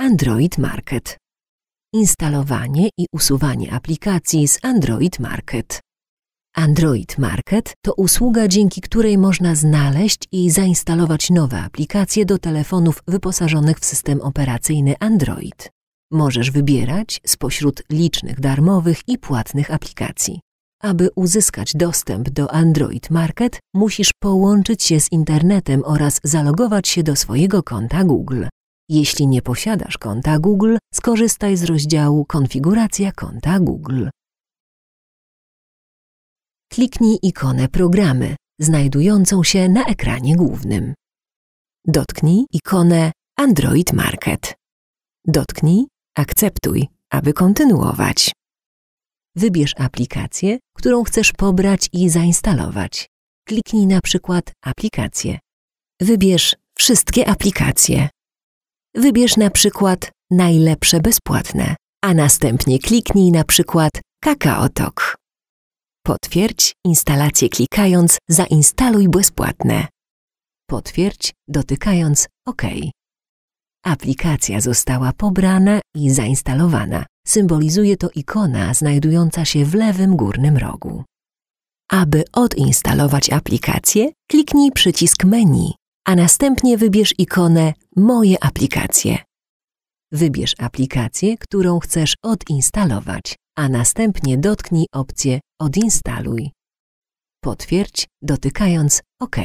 Android Market. Instalowanie i usuwanie aplikacji z Android Market. Android Market to usługa, dzięki której można znaleźć i zainstalować nowe aplikacje do telefonów wyposażonych w system operacyjny Android. Możesz wybierać spośród licznych darmowych i płatnych aplikacji. Aby uzyskać dostęp do Android Market, musisz połączyć się z internetem oraz zalogować się do swojego konta Google. Jeśli nie posiadasz konta Google, skorzystaj z rozdziału Konfiguracja konta Google. Kliknij ikonę Programy, znajdującą się na ekranie głównym. Dotknij ikonę Android Market. Dotknij Akceptuj, aby kontynuować. Wybierz aplikację, którą chcesz pobrać i zainstalować. Kliknij na przykład Aplikacje. Wybierz Wszystkie aplikacje. Wybierz na przykład Najlepsze bezpłatne, a następnie kliknij na przykład KakaoTalk. Potwierdź instalację klikając Zainstaluj bezpłatne. Potwierdź dotykając OK. Aplikacja została pobrana i zainstalowana. Symbolizuje to ikona znajdująca się w lewym górnym rogu. Aby odinstalować aplikację, kliknij przycisk menu, a następnie wybierz ikonę Moje aplikacje. Wybierz aplikację, którą chcesz odinstalować, a następnie dotknij opcję Odinstaluj. Potwierdź dotykając OK.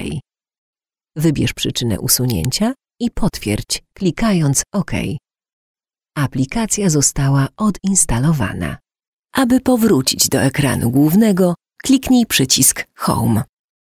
Wybierz przyczynę usunięcia i potwierdź klikając OK. Aplikacja została odinstalowana. Aby powrócić do ekranu głównego, kliknij przycisk Home.